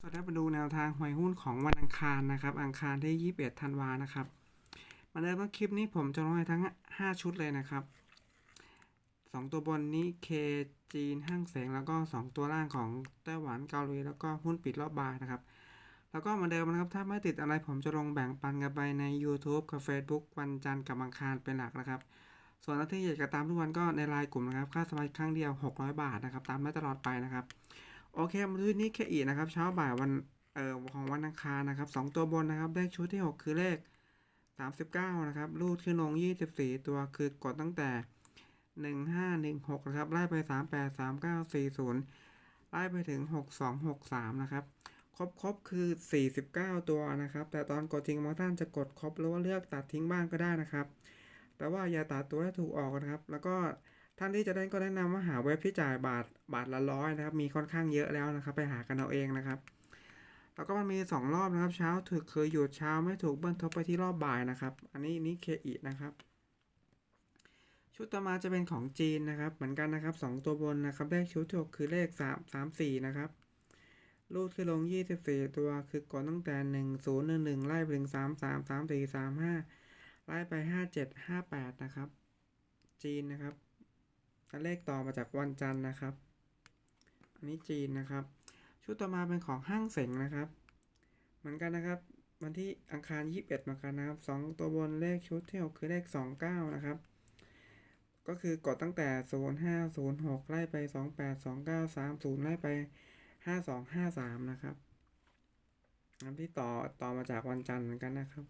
สวัสดีมาดูแนวทางหวยหุ้นของวันอังคารนะครับ อังคารที่ 21 ธันวานะครับ มาเริ่มต้นคลิปนี้ผมจะลงให้ทั้ง 5 ชุดเลยนะครับ 2 ตัวบนนี้เคจีนห้างแสงแล้วก็ 2 ตัวล่างของไต้หวันเกาหลีแล้วก็หุ้นปิดรอบบ่ายนะครับ แล้วก็มาเดิมนะครับถ้าไม่ติดอะไรผมจะลงแบ่งปันกันไปใน YouTube กับ Facebook วันจันทร์กับอังคารเป็นหลักนะครับ ส่วนถ้าที่อยากจะตามทุกวันก็ในไลน์กลุ่มนะครับค่าสมัครครั้งเดียว 600 บาทนะครับตามได้ตลอดไปนะครับ โอเคมาดูที่นี่แค่อีกนะครับ เช้าบ่ายวันเอ่อของวันอังคารนะครับสองตัวบนนะครับ เลขชุดที่ 6 คือเลข 39 นะครับ รูดขึ้นลง 24 ตัวคือกดตั้งแต่ 1516 นะครับไล่ไป 38 39 40ไล่ไปถึง 6263 นะครับ ครบครบคือ 49 ตัวนะครับ แต่ตอนกดจริงบางท่านจะกดครบหรือว่าเลือกตัดทิ้งบ้างก็ได้นะครับ แต่ว่าอย่าตัดตัวให้ถูกออกนะครับ แล้วก็ ท่านที่จะเล่นก็แนะนำว่าหาเว็บที่จ่ายบาทบาทละร้อยนะครับ มีค่อนข้างเยอะแล้วนะครับ ไปหากันเอาเองนะครับ แล้วก็มันมี 2 รอบนะครับ เช้าถูกเคยหยุดเช้าไม่ถูกเบิ้ลทบไปที่รอบบ่ายนะครับ อันนี้นี่เคอีนะครับ ชุดต่อมาจะเป็นของจีนนะครับ เหมือนกันนะครับ 2 ตัวบนนะครับเลขชุดที่หกคือเลข 3 3 4 นะครับรูดขึ้นลง 24 ตัว คือกดตั้งแต่ 1 0 1 1 ไล่ไปถึง 3 3 3 4 3 5 ไล่ไป 5 7 5 8 นะครับ จีนนะครับ และเลขต่อมาจากวันจันทร์นะครับ อันนี้จีนนะครับ ชุดต่อมาเป็นของห้างเสงนะครับ เหมือนกันนะครับ วันที่อังคาร 21เหมือนกันนะครับ 2 ตัวบนเลขชุดที่6คือเลข 29 นะครับ ก็คือกดตั้งแต่ 05 06 ไล่ไป 28 29 30 ไล่ไป 52 53 นะครับอันที่ต่อต่อมาจากวันจันทร์เหมือนกันนะครับ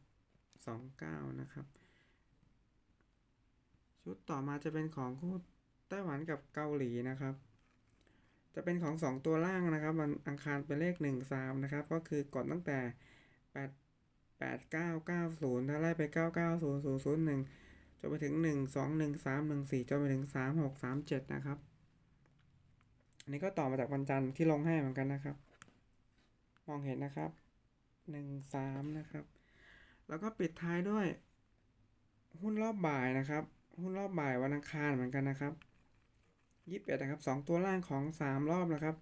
29 นะครับ ชุดต่อมาจะเป็นของคู่ ไต้หวันกับเกาหลีนะครับ จะเป็นของ 2 ตัวล่างนะครับ วันอังคารเป็นเลข 1 3 นะครับ ก็คือกดตั้งแต่ 8 8 9 9 0 ถ้าไล่ไป 9 9 0 0 0 1 จนไปถึง 1 2 1 3 1 4 จนไปถึง 3 6 3 7 นะครับ อันนี้ก็ต่อมาจากวันจันทร์ที่ลงให้เหมือนกันนะครับ มองเห็นนะครับ 1 3 นะครับ แล้วก็ปิดท้ายด้วย หุ้นรอบบ่ายนะครับ หุ้นรอบบ่ายวันอังคารเหมือนกันนะครับ ยี่สิบเอ็ดนะครับสองตัวล่างของสามรอบนะครับ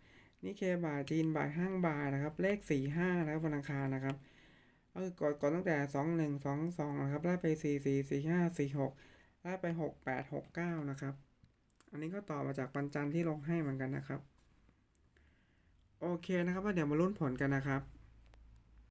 นี่เคบ่ายจีนบ่ายห้างบ่ายนะครับ เลขสี่ห้านะครับวันอังคารนะครับก็คือกดกดตั้งแต่สองหนึ่งสองสองนะครับไล่ไปสี่สี่สี่ห้าสี่หกไล่ไปหกแปดหกเก้านะครับ อันนี้ก็ต่อมาจากวันจันทร์ที่ลงให้เหมือนกันนะครับ โอเคนะครับว่าเดี๋ยวมาลุ้นผลกันนะครับ